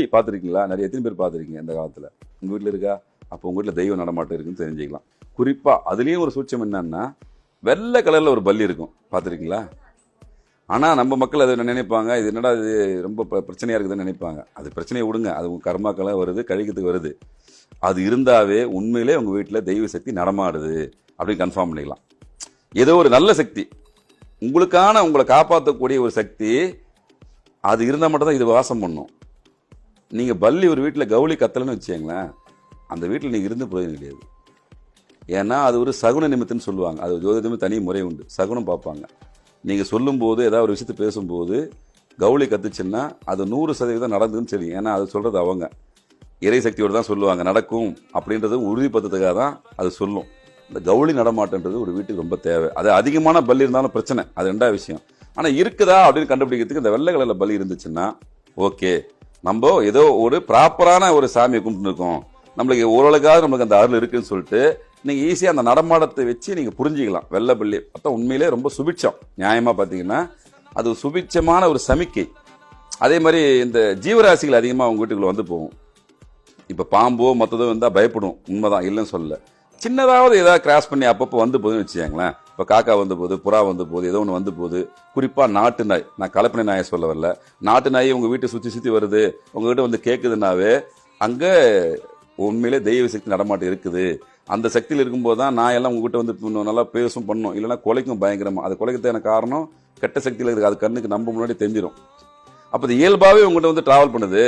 பள்ளி பார்த்துருக்கீங்களா? நிறைய எத்தனை பேர் பார்த்துருக்கீங்க இந்த காலத்தில்? உங்கள் வீட்டில் இருக்கா? அப்போ உங்கள் வீட்டில் தெய்வ நடமாட்டம் இருக்குன்னு தெரிஞ்சுக்கலாம். குறிப்பாக அதுலேயும் ஒரு சூட்சம் என்னன்னா வெள்ளை கலரில் ஒரு பல்லி இருக்கும். பார்த்துருக்கீங்களா? ஆனால் நம்ம மக்கள் அதை நினைப்பாங்க. இது என்னடா இது ரொம்ப பிரச்சனையாக இருக்குதுன்னு நினைப்பாங்க. அது பிரச்சனையை விடுங்க. அது உங்க கர்மாக்கெல்லாம் வருது கழிக்கிறதுக்கு வருது. அது இருந்தாவே உண்மையிலே உங்கள் வீட்டில் தெய்வ சக்தி நடமாடுது அப்படின்னு கன்ஃபார்ம் பண்ணிக்கலாம். ஏதோ ஒரு நல்ல சக்தி. உங்களுக்கான உங்களை காப்பாற்றக்கூடிய ஒரு சக்தி அது இருந்தால் மட்டும்தான் இது வாசம் பண்ணும். நீங்கள் பல்லி ஒரு வீட்டில் கவுளி கத்தலைன்னு வச்சுங்களேன் அந்த வீட்டில் நீங்கள் இருந்து பிரயோஜனம் கிடையாது. ஏன்னா அது ஒரு சகுன நிமித்தம்னு சொல்லுவாங்க. அது ஜோதிடமே தனி முறை உண்டு. சகுனம் பார்ப்பாங்க. நீங்கள் சொல்லும்போது ஏதாவது ஒரு விஷயத்தை பேசும்போது கவுளி கத்துச்சுன்னா அது நூறு சதவீதம் நடந்ததுன்னு சரி ஏன்னா அது சொல்கிறது அவங்க. இறை சக்தியோடு தான் சொல்லுவாங்க நடக்கும் அப்படின்றது உறுதிப்படுத்துறதுக்காக தான் அது சொல்லும். இந்த கவுளி நடமாட்டன்றது ஒரு வீட்டுக்கு ரொம்ப தேவை. அது அதிகமான பல்லி இருந்தாலும் பிரச்சனை. அது ரெண்டாவது விஷயம். ஆனால் இருக்குதா அப்படின்னு கண்டுபிடிக்கிறதுக்கு இந்த வெள்ளை கலரில் பலி இருந்துச்சுன்னா ஓகே. நம்ம ஏதோ ஒரு ப்ராப்பரான ஒரு சாமியை கும்பிட்டு இருக்கோம். நம்மளுக்கு ஓரளவுக்காவது நம்மளுக்கு அந்த அருள் இருக்குன்னு சொல்லிட்டு நீங்கள் ஈஸியாக அந்த நடமாடத்தை வச்சு நீங்கள் புரிஞ்சிக்கலாம். வெள்ளப்பள்ளி பார்த்தா உண்மையிலே ரொம்ப சுபிட்சம். நியாயமாக பார்த்தீங்கன்னா அது சுபிட்சமான ஒரு சமிக்கை. அதே மாதிரி இந்த ஜீவராசிகள் அதிகமாக அவங்க வீட்டுக்குள்ள வந்து போகும். இப்போ பாம்போ மற்றதோ வந்தால் பயப்படும். உண்மைதான் இல்லைன்னு சொல்லல. சின்னதாவது ஏதாவது கிராஸ் பண்ணி அப்பப்போ வந்து போகுதுன்னு வச்சுக்கோங்களேன். இப்போ காக்கா வந்து போகுது புறா வந்து போகுது ஏதோ ஒன்று வந்து போகுது குறிப்பாக நாட்டு நாய் நான் கலப்பனை நாயை சொல்ல வரல. நாட்டு நாய் உங்கள் வீட்டை சுற்றி சுற்றி வருது உங்கள் வந்து கேட்குதுனாவே அங்கே உண்மையிலே தெய்வ சக்தி நடமாட்டம் இருக்குது. அந்த சக்தியில் இருக்கும்போது தான் நான் எல்லாம் உங்ககிட்ட வந்து நல்லா பேசும் பண்ணும். இல்லைன்னா குலைக்கும் பயங்கரமாக அது குலைக்கத்தான காரணம். கெட்ட சக்தியில் இருக்குது. அது கண்ணுக்கு நம்ம முன்னாடி தெரிஞ்சிடும் அப்போ இயல்பாகவே உங்கள்கிட்ட வந்து டிராவல் பண்ணுது.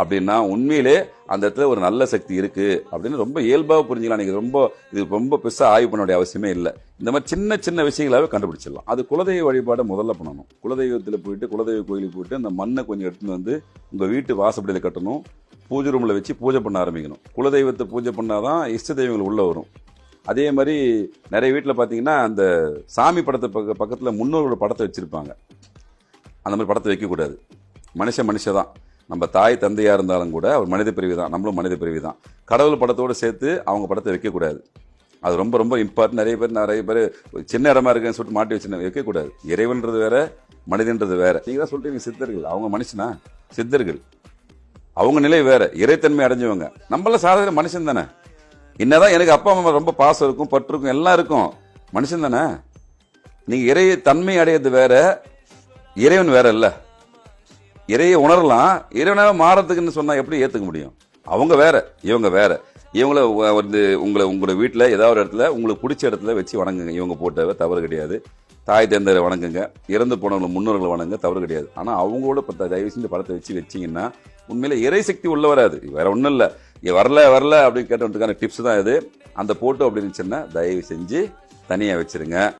அப்படின்னா உண்மையிலே அந்த இடத்துல ஒரு நல்ல சக்தி இருக்குது அப்படின்னு ரொம்ப இயல்பாக புரிஞ்சுக்கலாம். நீங்கள் ரொம்ப இது ரொம்ப பெருசாக ஆய்வு பண்ண வேண்டிய அவசியமே இல்லை. இந்த மாதிரி சின்ன சின்ன விஷயங்களாவே கண்டுபிடிச்சிடலாம். அது குலதெய்வ வழிபாடை முதல்ல பண்ணணும். குலதெய்வத்தில் போயிட்டு குலதெய்வ கோயிலுக்கு போயிட்டு அந்த மண்ணை கொஞ்சம் எடுத்துன்னு வந்து உங்கள் வீட்டு வாசப்படியில் கட்டணும். பூஜை ரூமில் வச்சு பூஜை பண்ண ஆரம்பிக்கணும். குலதெய்வத்தை பூஜை பண்ணால் தான் இஷ்ட தெய்வங்கள் உள்ளே வரும். அதே மாதிரி நிறைய வீட்டில் பார்த்தீங்கன்னா அந்த சாமி படத்தை பக்க பக்கத்தில் முன்னோர்களோட படத்தை வச்சுருப்பாங்க. அந்த மாதிரி படத்தை வைக்கக்கூடாது. மனுஷன் மனுஷன் தான் நம்ம தாய் தந்தையாக இருந்தாலும் கூட அவர் மனித பிரிவு தான் நம்மளும் மனித பிரிவு தான் கடவுள் படத்தோடு சேர்த்து அவங்க படத்தை வைக்கக்கூடாது. அது ரொம்ப ரொம்ப இம்பார்ட்டன்ட் நிறைய பேர் நிறைய பேர் சின்ன இடமா இருக்குன்னு சொல்லிட்டு மாட்டி வச்சு வைக்கக்கூடாது. இறைவன்றது வேற மனிதன்றது வேற. நீங்க தான் சொல்லிட்டீங்க சித்தர்கள். அவங்க மனுஷனா? சித்தர்கள். அவங்க நிலை வேற. இறைத்தன்மை அடைஞ்சவங்க. நம்மளாம் சாதாரண மனுஷன் தானே? என்னதான் எனக்கு அப்பா அம்மா ரொம்ப பாசம் இருக்கும் பற்று இருக்கும் எல்லாம் இருக்கும். மனுஷன் தானே? நீங்க இறை தன்மை அடையிறது வேற இறைவன் வேற இல்லை. இறையை உணரலாம் இறைவனாக மாறத்துக்குன்னு சொன்னா எப்படி ஏத்துக்க முடியும்? அவங்க வேற இவங்க வேற. இவங்கள வந்து உங்களை உங்களோட வீட்டில் ஏதாவது ஒரு இடத்துல உங்களுக்கு பிடிச்ச இடத்துல வச்சு வணங்குங்க. இவங்க போட்டவ தவறு கிடையாது. தாய் தந்தையரை வணங்குங்க. இறந்து போனவங்களை முன்னோர்களை வணங்க தவறு கிடையாது. ஆனால் அவங்களோட இப்போ தயவு செஞ்சு படத்தை வச்சு வச்சிங்கன்னா உண்மையில் இறை சக்தி உள்ள வராது. வேற ஒன்றும் இல்லை. வரல வரல அப்படின்னு கேட்டவனுக்கான டிப்ஸ் தான் இது. அந்த போட்டோ அப்படின்னு இருந்துச்சுன்னா தயவு செஞ்சு தனியாக வச்சிருங்க.